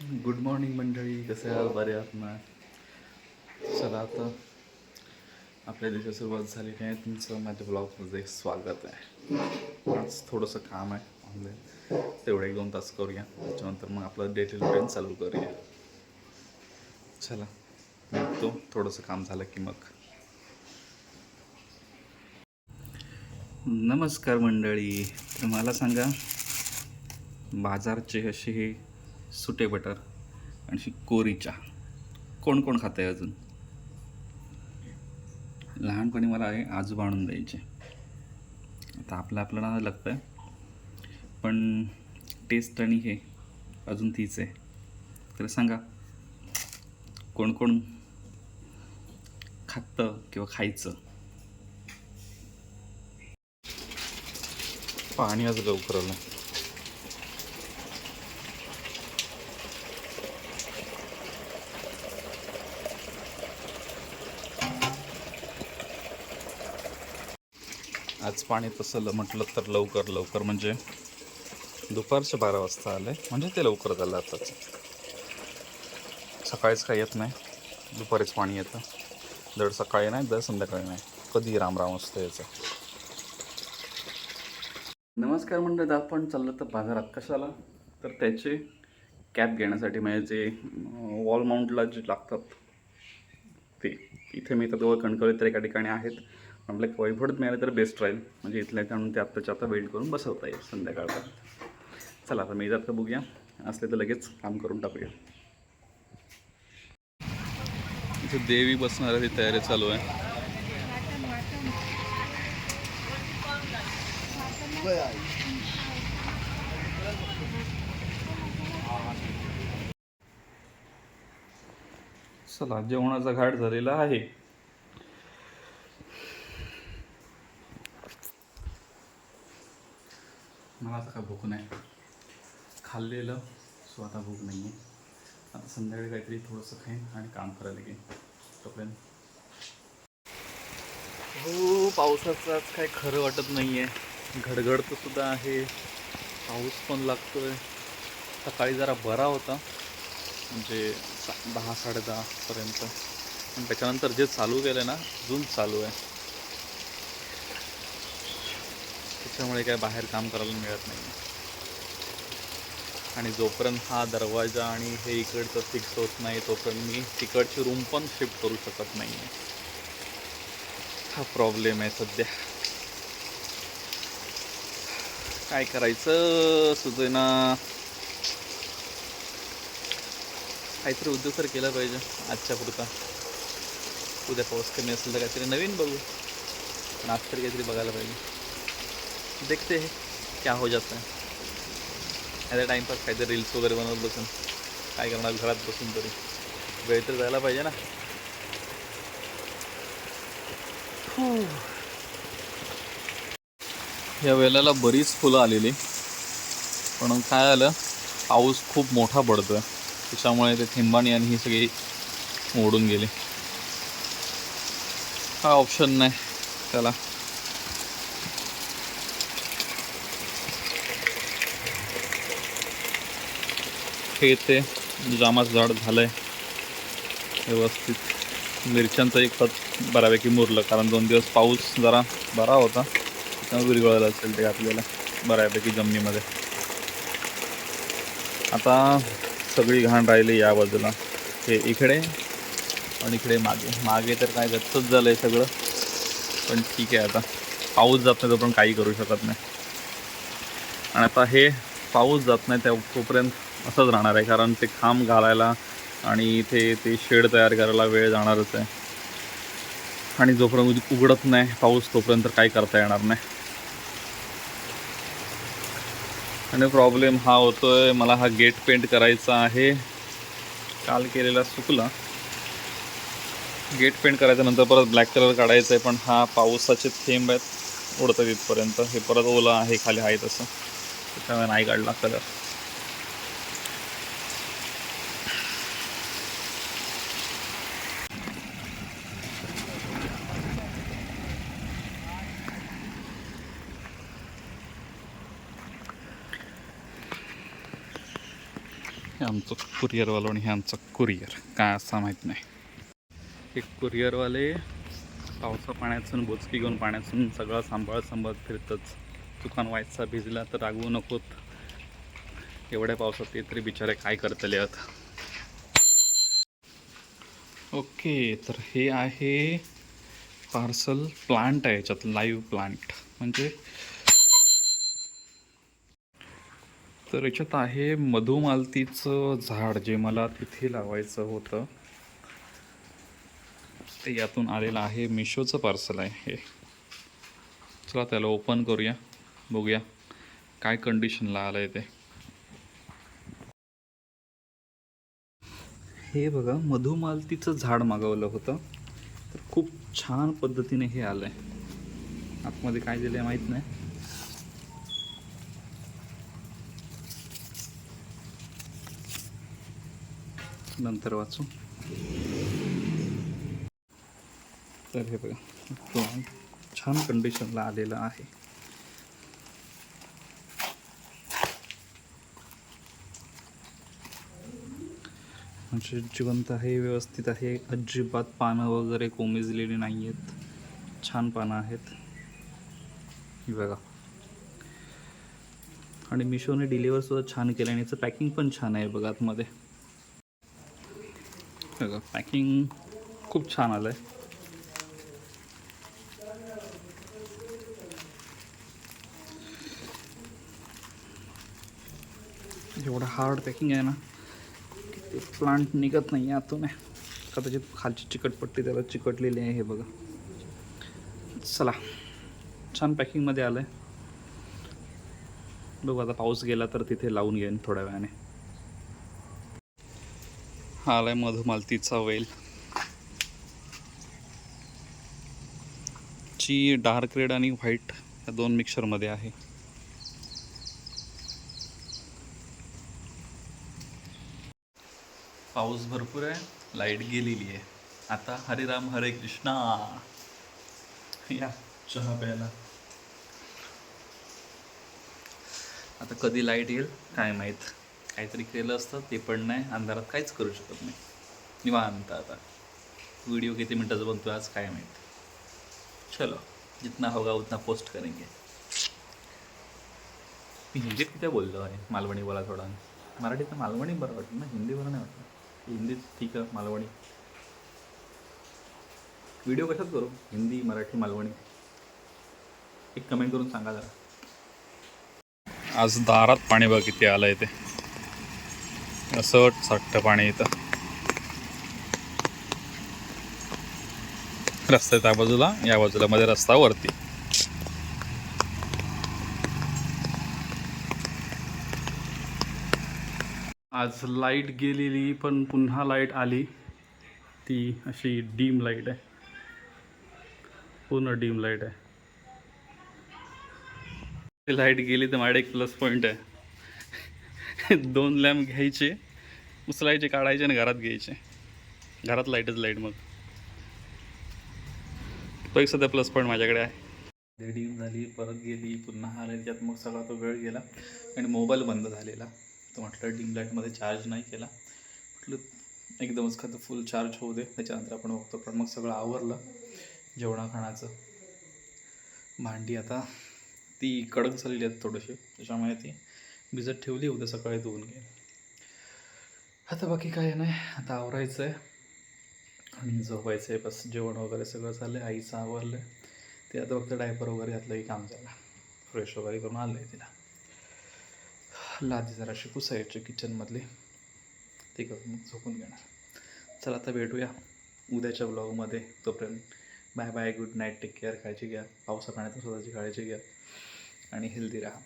Good morning मंडळी. कसे आहात? बरे आहात ना? चला आता आपल्या दिवशी सुरुवात झालेली आहे तुमचं माझ्या ब्लॉगमध्ये स्वागत आहे. आज थोडंसं काम आहे. ऑनलाईन तेवढं एक दोन तास करूया. त्याच्यानंतर मग आपलं डेली रुटीन चालू करूया. चला निघतो. थोडंसं काम झालं की मग. नमस्कार मंडळी. तर मला सांगा बाजारचे असे हे सुटे बटर आणि अशी कोरी चहा. कोण कोण खात आहे अजून? लहानपणी मला आजोबा आणून द्यायचे. आता आपलं आपलं नाव लागतं आहे पण टेस्ट आणि हे अजून तीच आहे. तर सांगा कोण कोण खातं किंवा खायचं? पाणी आज लवकर आलं. लवकरच पाणी तसं म्हटलं तर लवकर लवकर. म्हणजे दुपारच्या बारा वाजता आलं. आहे म्हणजे ते लवकर झालं आताच. सकाळीच काही येत नाही. दुपारीच पाणी येतं. दर सकाळी नाही दर संध्याकाळी नाही. कधी रामराम असतं याचं. नमस्कार मंडळी आपण चाललं तर बाजारात. कशाला? तर त्याचे कॅप घेण्यासाठी म्हणजे जे वॉल माउंटला जे लागतात ते. इथे मी तर जवळ कणकवली तर एका ठिकाणी आहेत. आपल्या वैभवत मिळालं तर बेस्ट राहील. म्हणजे इथल्या आणून ते आत्ताच्या आता वेट करून बसवता येईल संध्याकाळपर्यंत. चला आता मी जात का बघूया. असले तर लगेच काम करून टाकूया. इथे देवी बसणाऱ्याची तयारी चालू आहे. चला जेवणाचा घाट झालेला आहे. मला आता काय भूक नाही. खाल्लेलं सो आता भूक नाही आहे आता संध्याकाळी काहीतरी थोडंसं खाईन आणि काम करायला घेईन तोपर्यंत. हो पावसाचं आज खरं वाटत नाही आहे घडघडतं सुद्धा आहे. पाऊस पण लागतोय. सकाळी जरा बरा होता. म्हणजे दहा साडेदहापर्यंत पण त्याच्यानंतर जे चालू केलं ना अजून चालू आहे. त्याच्यामुळे काय बाहेर काम करायला मिळत नाही. आणि जोपर्यंत हा दरवाजा आणि हे इकडचं फिक्स होत नाही तोपर्यंत मी तिकडची रूम पण शिफ्ट करू शकत नाही आहे हा प्रॉब्लेम आहे सध्या. काय करायचं सुजेना काहीतरी उद्योग तर केला पाहिजे आजच्या पुरता. उद्या पाऊस कमी असेल तर काहीतरी नवीन बघू. पण काहीतरी बघायला पाहिजे. देखते हैं क्या हो जाता है। ॲज अ टाईमपास काहीतरी रील्स वगैरे बनवत बसून काय करणार घरात बसून तरी। वेळ तर जायला पाहिजे ना। या वेळेला बरीच फुलं आलेली. पण काय आलं पाऊस खूप मोठा पडतोय. त्याच्यामुळे ते थेंबाणी आणि ही सगळी मोडून गेली. काय ऑप्शन नाही. त्याला हे ते जामाचं झाड झालं आहे व्यवस्थित. मिरच्यांचं एक खत बऱ्यापैकी मुरलं कारण दोन दिवस पाऊस जरा बरा होता. त्यामुळे विरघळलं असेल ते आपल्याला बऱ्यापैकी जमिनीमध्ये. आता सगळी घाण राहिली या बाजूला. हे इकडे आणि इकडे मागे. मागे तर काय गच्चच झालं आहे सगळं. पण ठीक आहे आता. पाऊस जात नाही तोपर्यंत काही करू शकत नाही. आणि आता हे पाऊस जात नाही त्या तोपर्यंत असंच राहणार आहे कारण ते खांब घालायला आणि इथे ते शेड तयार करायला वेळ जाणारच आहे. आणि जोपर्यंत उघडत नाही पाऊस तोपर्यंत काही करता येणार नाही. आणि प्रॉब्लेम हा होतोय मला हा गेट पेंट करायचा आहे. काल केलेला चुकला गेट पेंट करायचं नंतर परत ब्लॅक कलर काढायचं आहे पण हा पावसाचे थेंब आहेत उडतात इथपर्यंत. हे परत ओला आहे खाली आहे तसं. त्यामुळे नाही काढला कलर आमचं कुरिअरवालं आणि हे आमचं कुरिअर. काय असं माहीत नाही. हे कुरिअरवाले पावसा पाण्यातून बोचकी घेऊन पाण्यातून सगळं सांभाळत सांभाळत फिरतच दुकान व्हायचा भिजला तर रागवू नकोत. एवढ्या पावसात ते तरी बिचारे काय करतले आहेत. ओके तर हे आहे पार्सल प्लांट आहे याच्यात लाईव्ह प्लांट. म्हणजे तर याच्यात आहे मधुमालतीचं झाड जे मला तिथे लावायचं होतं. ते यातून आलेलं आहे मिशोचं पार्सल आहे हे. चला त्याला ओपन करूया. बघूया काय कंडिशनला आलं आहे ते. हे बघा मधुमालतीचं झाड मागवलं होतं. तर खूप छान पद्धतीने हे आलं आहे आतमध्ये काय दिलं आहे माहीत नाही. नंतर वाचू. तर हे बघा प्लांट छान कंडिशनला आलेला आहे. म्हणजे जिवंत आहे व्यवस्थित आहे अजिबात पानं वगैरे कोमेजलेली नाही आहेत छान पानं आहेत. ही बघा. आणि मिशोने डिलिव्हर सुद्धा छान केलं आणि याचं पॅकिंग पण छान आहे बघा आतमध्ये. पॅकिंग खूप छान आलं एवढं हार्ड पॅकिंग आहे ना ते प्लांट निघत नाही आहे आतून कदाचित खालची चिकटपट्टी त्याला चिकटलेली आहे, हे बघा. चला, छान पॅकिंगमध्ये आलं आहे बघू आता पाऊस गेला तर तिथे लावून घेईन थोड्या वेळाने. हा आलाय मधुमालतीचा वेल ची डार्क रेड आणि व्हाईट या दोन मिक्सरमध्ये आहे. पाऊस भरपूर आहे लाइट गेलेली आहे. आता हरिराम हरे कृष्णा. या चहा प्यायला. आता कधी लाइट येईल काय माहीत. काहीतरी केलं असतं ते पण नाही. अंधारात काहीच करू शकत नाही. निवांत आता. व्हिडिओ किती मिनटाचा बनतो आज काय माहीत. चलो जितना होगा उतना पोस्ट करेंगे. मी हिंदीत किती बोललो आहे? मालवणी बोला थोडा. मराठीत मालवणी बरं वाटतं ना? हिंदी बरं नाही वाटतं. हिंदीत ठीक आहे मालवणी. व्हिडिओ कशात करू? हिंदी मराठी मालवणी. एक कमेंट करून सांगा जरा. आज दारात पाणी बघ किती आहे ते. असं साठतं पाणी येतं रस्ता त्या बाजूला या बाजूला मध्ये रस्ता वरती. आज लाइट गेलेली पण पुन्हा लाइट आली. ती अशी डीम लाइट आहे. पूर्ण डीम लाइट आहे. लाइट गेली तर माझ्याकडे एक प्लस पॉईंट आहे. दोन लॅम्प घ्यायचे. उचलायचे काढायचे आणि घरात घ्यायचे. घरात लाईटच लाइट मग. तो एक सध्या प्लस पॉईंट माझ्याकडे आहे. डीम झाली परत गेली पुन्हा आले त्यात मग सगळा तो वेळ गेला. आणि मोबाईल बंद झालेला. तर म्हटलं डीम लाईटमध्ये चार्ज नाही केला. म्हटलं एकदमच खातं फुल चार्ज होऊ दे. त्याच्यानंतर आपण बघतो पण मग सगळं आवरलं. जेवणा खाण्याचं भांडी आता ती कडक झालेली आहेत थोडीशी. त्याच्यामुळे ती भिजत ठेवली उद्या सकाळी धुवून घे आता बाकी काय नाही. आता आवरायचं आहे आणि झोपायचं आहे बस जेवण वगैरे सगळं झालं आहे आईचं आवरलं आहे ते आता फक्त डायपर वगैरे घातलं की काम झालं. फ्रेश वगैरे करून आलं आहे तिला. लादी जराशी पुसायची किचनमधली ते करून मग झोपून घेणार. चला आता भेटूया. उद्याच्या ब्लॉगमध्ये तोपर्यंत bye bye good night take care काळजी घ्या. पावसा पाण्यात स्वतःची काळजी घ्या. आणि हेल्दी राहा.